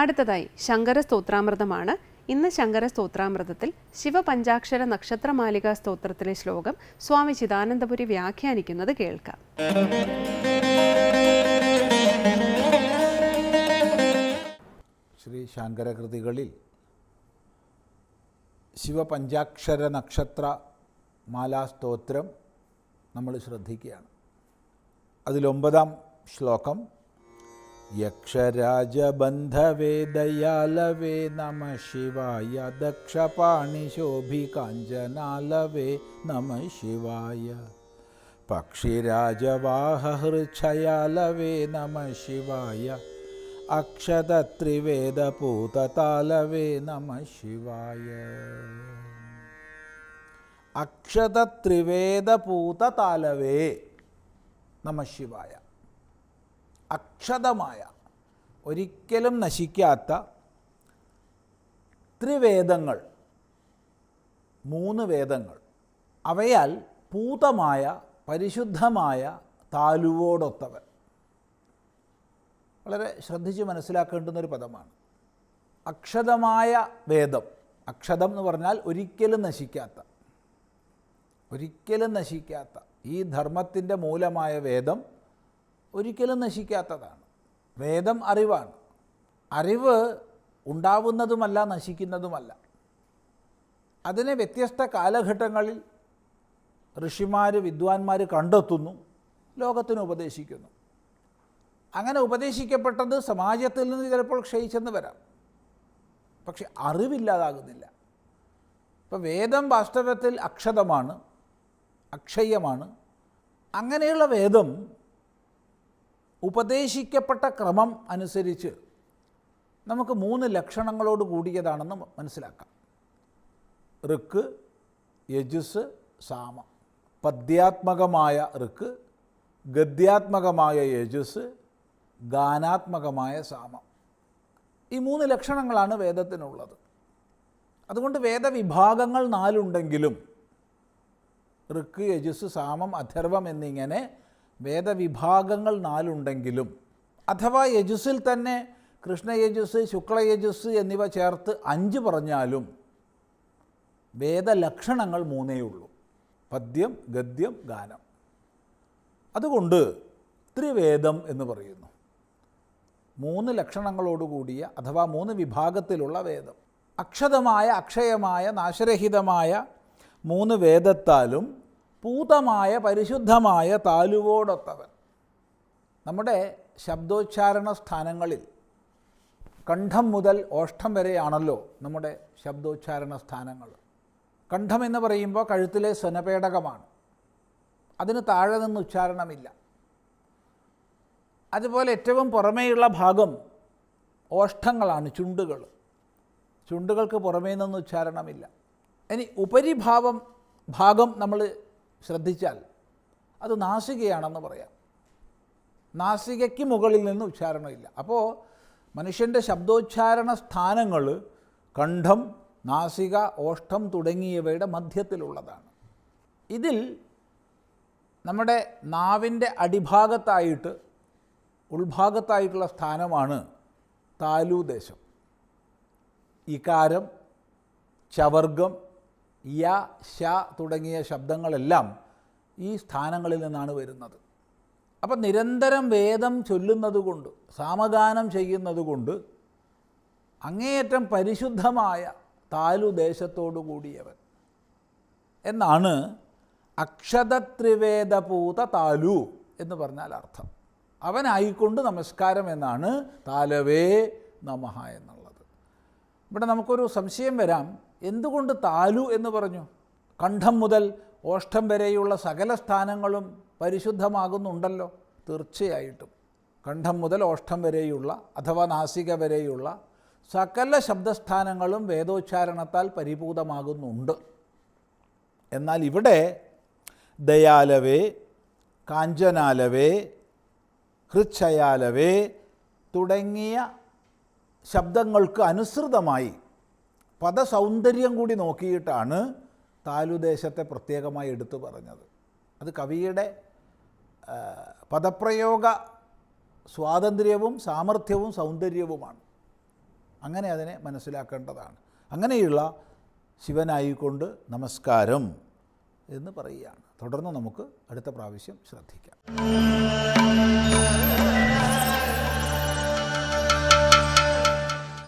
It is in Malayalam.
അടുത്തതായി ശങ്കര സ്തോത്രാമൃതമാണ് ഇന്ന് ശങ്കര സ്തോത്രാമൃതത്തിൽ ശിവപഞ്ചാക്ഷര നക്ഷത്രമാലിക സ്തോത്രത്തിലെ ശ്ലോകം സ്വാമി ചിദാനന്ദപുരി വ്യാഖ്യാനിക്കുന്നത് കേൾക്കാം. ശ്രീ ശങ്കരകൃതികളിൽ ശിവപഞ്ചാക്ഷര നക്ഷത്ര മാലാസ്തോത്രം നമ്മൾ ശ്രദ്ധിക്കുകയാണ്. അതിലൊമ്പതാം ശ്ലോകം यक्षराजबन्धवेदयालवे नमः शिवाय दक्षपाणिशोभिकाञ्जनालवे नमः शिवाय। पक्षिराजवाहहृच्छयालवे नमः शिवाय। अक्षतत्रिवेदपूततालवे नमः शिवाय। अक्षतत्रिवेदपूततालवे नमः शिवाय। അക്ഷതമായ ഒരിക്കലും നശിക്കാത്ത ത്രിവേദങ്ങൾ മൂന്ന് വേദങ്ങൾ അവയാൽ പൂതമായ പരിശുദ്ധമായ താലുവോടൊത്തവൻ. വളരെ ശ്രദ്ധിച്ച് മനസ്സിലാക്കേണ്ടുന്ന ഒരു പദമാണ്. അക്ഷതമായ വേദം. അക്ഷതം എന്ന് പറഞ്ഞാൽ ഒരിക്കലും നശിക്കാത്ത. ഒരിക്കലും നശിക്കാത്ത. ഈ ധർമ്മത്തിന്റെ മൂലമായ വേദം ഒരിക്കലും നശിക്കാത്തതാണ്. വേദം അറിവാണ്. അറിവ് ഉണ്ടാവുന്നതുമല്ല നശിക്കുന്നതുമല്ല. അതിനെ വ്യത്യസ്ത കാലഘട്ടങ്ങളിൽ ഋഷിമാർ വിദ്വാൻമാർ കണ്ടെത്തുന്നു ലോകത്തിന് ഉപദേശിക്കുന്നു. അങ്ങനെ ഉപദേശിക്കപ്പെട്ടത് സമാജത്തിൽ നിന്ന് ചിലപ്പോൾ ക്ഷയിച്ചെന്ന് വരാം. പക്ഷെ അറിവില്ലാതാകുന്നില്ല. ഇപ്പം വേദം വാസ്തവത്തിൽ അക്ഷതമാണ് അക്ഷയമാണ്. അങ്ങനെയുള്ള വേദം ഉപദേശിക്കപ്പെട്ട ക്രമം അനുസരിച്ച് നമുക്ക് മൂന്ന് ലക്ഷണങ്ങളോട് കൂടിയതാണെന്ന് മനസ്സിലാക്കാം. ഋക്ക് യജുസ് സാമ. പദ്യാത്മകമായ ഋക്ക് ഗദ്യാത്മകമായ യജുസ് ഗാനാത്മകമായ സാമം. ഈ മൂന്ന് ലക്ഷണങ്ങളാണ് വേദത്തിനുള്ളത്. അതുകൊണ്ട് വേദവിഭാഗങ്ങൾ നാലുണ്ടെങ്കിലും ഋക്ക് യജുസ് സാമം അഥർവം എന്നിങ്ങനെ വേദവിഭാഗങ്ങൾ നാലുണ്ടെങ്കിലും അഥവാ യജുസിൽ തന്നെ കൃഷ്ണയജുസ് ശുക്ലയജുസ് എന്നിവ ചേർത്ത് അഞ്ച് പറഞ്ഞാലും വേദലക്ഷണങ്ങൾ മൂന്നേ ഉള്ളൂ. പദ്യം ഗദ്യം ഗാനം. അതുകൊണ്ട് ത്രിവേദം എന്ന് പറയുന്നു. മൂന്ന് ലക്ഷണങ്ങളോടുകൂടിയ അഥവാ മൂന്ന് വിഭാഗത്തിലുള്ള വേദം. അക്ഷതമായ അക്ഷയമായ നാശരഹിതമായ മൂന്ന് വേദത്താലും പൂതമായ പരിശുദ്ധമായ താലുവോടൊത്തവൻ നമ്മുടെ ശബ്ദോച്ചാരണ സ്ഥാനങ്ങളിൽ കണ്ഠം മുതൽ ഓഷ്ടം വരെയാണല്ലോ നമ്മുടെ ശബ്ദോച്ചാരണ സ്ഥാനങ്ങൾ. കണ്ഠം എന്ന് പറയുമ്പോൾ കഴുത്തിലെ സ്വനപേടകമാണ്. അതിന് താഴെ നിന്ന് ഉച്ചാരണമില്ല. അതുപോലെ ഏറ്റവും പുറമേയുള്ള ഭാഗം ഓഷ്ടങ്ങളാണ് ചുണ്ടുകൾ. ചുണ്ടുകൾക്ക് പുറമേ നിന്ന് ഉച്ചാരണമില്ല. ഇനി ഉപരിഭാവം ഭാഗം നമ്മൾ ശ്രദ്ധിച്ചാൽ അത് നാസികയാണെന്ന് പറയാം. നാസികയ്ക്ക് മുകളിൽ നിന്ന് ഉച്ചാരണമില്ല. അപ്പോൾ മനുഷ്യന്റെ ശബ്ദോച്ചാരണ സ്ഥാനങ്ങൾ കണ്ഠം നാസിക ഓഷ്ടം തുടങ്ങിയവയുടെ മധ്യത്തിലുള്ളതാണ്. ഇതിൽ നമ്മുടെ നാവിന്റെ അടിഭാഗത്തായിട്ട് ഉൾഭാഗത്തായിട്ടുള്ള സ്ഥാനമാണ് താലൂദേശം. ഇകാരം ചവർഗം യ ശ തുടങ്ങിയ ശബ്ദങ്ങളെല്ലാം ഈ സ്ഥാനങ്ങളിൽ നിന്നാണ് വരുന്നത്. അപ്പം നിരന്തരം വേദം ചൊല്ലുന്നത് കൊണ്ട് സാമഗാനം ചെയ്യുന്നത് കൊണ്ട് അങ്ങേയറ്റം പരിശുദ്ധമായ താലുദേശത്തോടു കൂടിയവൻ എന്നാണ് അക്ഷതത്രിവേദപൂത താലു എന്ന് പറഞ്ഞാൽ അർത്ഥം. അവനായിക്കൊണ്ട് നമസ്കാരം എന്നാണ് താലവേ നമഹ എന്നുള്ളത്. ഇവിടെ നമുക്കൊരു സംശയം വരാം. എന്തുകൊണ്ട് താലു എന്ന് പറഞ്ഞു? കണ്ഠം മുതൽ ഓഷ്ടം വരെയുള്ള സകല സ്ഥാനങ്ങളും പരിശുദ്ധമാകുന്നുണ്ടല്ലോ? തീർച്ചയായിട്ടും. കണ്ഠം മുതൽ ഓഷ്ടം വരെയുള്ള അഥവാ നാസിക വരെയുള്ള സകല ശബ്ദസ്ഥാനങ്ങളും വേദോച്ചാരണത്താൽ പരിപൂതമാകുന്നുണ്ട്. എന്നാൽ ഇവിടെ ദയാലവേ കാഞ്ചനാലവേ ഹൃച്ഛയാലവേ തുടങ്ങിയ ശബ്ദങ്ങൾക്ക് അനുസൃതമായി പദസൗന്ദര്യം കൂടി നോക്കിയിട്ടാണ് താലുദേശത്തെ പ്രത്യേകമായി എടുത്തു പറഞ്ഞത്. അത് കവിയുടെ പദപ്രയോഗ സ്വാതന്ത്ര്യവും സാമർഥ്യവും സൗന്ദര്യവുമാണ്. അങ്ങനെ അതിനെ മനസ്സിലാക്കേണ്ടതാണ്. അങ്ങനെയുള്ള ശിവനായിക്കൊണ്ട് നമസ്കാരം എന്ന് പറയുകയാണ്. തുടർന്ന് നമുക്ക് അടുത്ത പ്രാവശ്യം ശ്രദ്ധിക്കാം.